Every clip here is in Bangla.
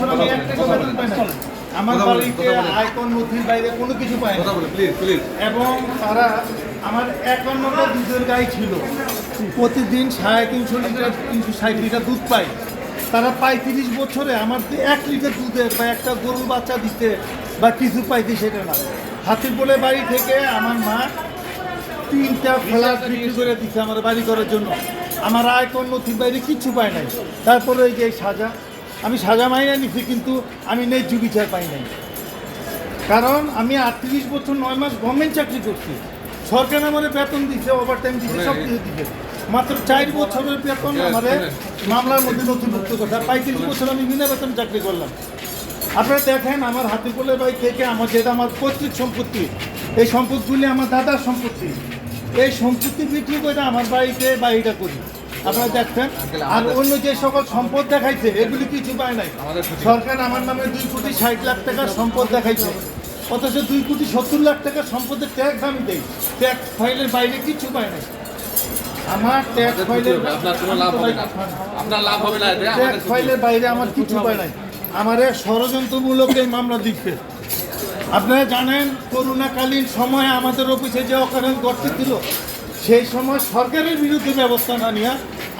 বছর আমি এক টাকা বেতন পাই আমার বাড়িতে বাইরে কোনো কিছু পাই এবং তারা আমার একান্নটা দুধের গাই ছিল। প্রতিদিন সাড়ে তিনশো লিটার তিনশো ষাট লিটার দুধ পাই তারা পঁয়ত্রিশ বছরে আমার এক লিটার দুধের বা একটা গরুর বাচ্চা দিতে বা কিছু পাইতে সেটা না। হাতির বলে বাড়ি থেকে আমার মা তিনটা ফ্ল্যাট বিক্রি করে দিচ্ছে আমার বাড়ি করার জন্য। আমার আয়কর নথির বাইরে কিচ্ছু পাই নাই। তারপরে ওই যে সাজা আমি সাজা মাইনা নিছি কিন্তু আমি ন্যায্য বিচার পাই নাই। কারণ আমি আটত্রিশ বছর নয় মাস গভর্নমেন্ট চাকরি করছি। সরকার আমার বেতন দিচ্ছে ওভার টাইম দিচ্ছে সব কিছু দিচ্ছে মাত্র চার বছরের বেতন আমার মামলার মধ্যে নথিভুক্ত কথা পঁয়ত্রিশ বছর আমি বিনা বেতন চাকরি করলাম। আপনারা দেখেন আমার হাতে কোলে বাড়ি থেকে আমার যেটা আমার পৈতৃক সম্পত্তি এই সম্পদগুলি আমার দাদার সম্পত্তি। এই সম্পত্তি বিক্রি করে আমার বাড়িতে বাড়িটা করি। আপনারা দেখছেন। আর অন্য যে সকল সম্পদ দেখাইছে এগুলি কিছু পায় নাই। সরকার আমার নামে দুই কোটি ষাট লাখ টাকার সম্পদ দেখাইছে। অথচ দুই কোটি সত্তর লাখ টাকার সম্পদের ট্যাক্স আমি দেই। ট্যাক্স ফাইলের বাইরে কিছু পায় নাই। আমার ট্যাক্স ফাইলের আপনার লাভ হবে না। ট্যাক্স ফাইলের বাইরে আমার কিছু পায় নাই। আমার এক ষড়যন্ত্রমূলক এই মামলা দিচ্ছে। আপনারা জানেন করোনাকালীন সময়ে আমাদের অফিসে যে অকারণ গর্ত ছিল সেই সময় সরকারের বিরুদ্ধে ব্যবস্থা না নিয়ে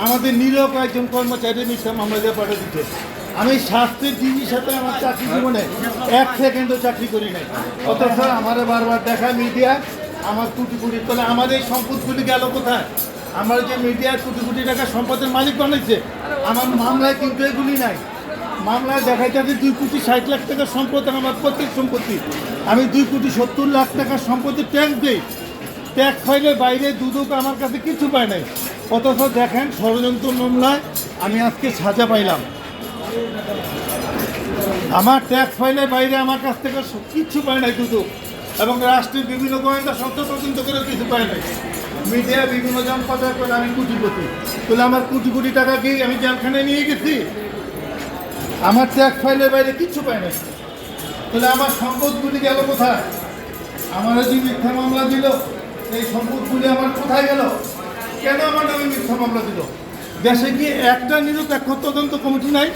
আমাদের নিরব একজন কর্মচারী মিথ্যা মামলা পাঠিয়ে দিচ্ছে। আমি স্বাস্থ্যের ডিজির সাথে আমার চাকরি জীবনে এক সেকেন্ডও চাকরি করি নাই। অথচ আমার বারবার দেখা মিডিয়া, আমার কোটি তাহলে আমার এই সম্পদগুলি গেল কোথায়? আমার যে মিডিয়ার কোটি কোটি টাকা সম্পদের মালিক বানাইছে আমার মামলায় কিন্তু এগুলি নাই। মামলায় দেখাই যাচ্ছে দুই কোটি ষাট লাখ টাকার সম্পদ আমার প্রত্যেক সম্পত্তি। আমি দুই কোটি সত্তর লাখ টাকার সম্পত্তি ট্যাক্স দিই। ট্যাক্স ফাইলের বাইরে দুদক আমার কাছে কিছু পায় নাই। অথচ দেখেন ষড়যন্ত্র মামলায় আমি আজকে সাজা পাইলাম। আমার ট্যাক্স ফাইলের বাইরে আমার কাছ থেকে কিচ্ছু পায় নাই দুদক এবং রাষ্ট্রের বিভিন্ন গোয়েন্দা সংস্থা পর্যন্ত করে কিছু পায় নাই। মিডিয়া বিভিন্ন জন প্রচার করে আমি কোটিপতি। তাহলে আমার কোটি কোটি টাকা কি আমি জেলখানায় নিয়ে গেছি? আমার ট্যাক্স ফাইলের বাইরে কিচ্ছু পায় নাই। তাহলে আমার সম্পদগুলি গেল কোথায়? আমার যে মিথ্যা মামলা দিল এই সম্পদগুলি আমার কোথায় গেল? কেন আমার নামে মিথ্যা মামলা দিল? দেশে কি একটা নিরপেক্ষ তদন্ত কমিটি নাই?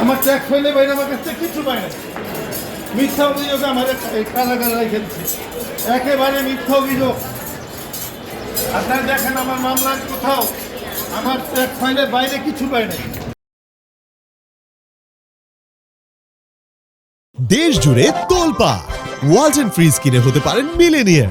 আমার ট্যাক্স ফাইলের বাইরে আমার কাছ থেকে কিচ্ছু পায় না। মিথ্যা অভিযোগে আমার কারাগারে রেখে দিচ্ছে একেবারে মিথ্যা অভিযোগ। আপনারা দেখেন আমার মামলা কোথাও। আমার ট্যাক্স ফাইলের বাইরে কিছু পায় না। দেশ জুড়ে তোলপা ওয়ালটন ফ্রিজ কিনে হতে পারেন মিলেনিয়ার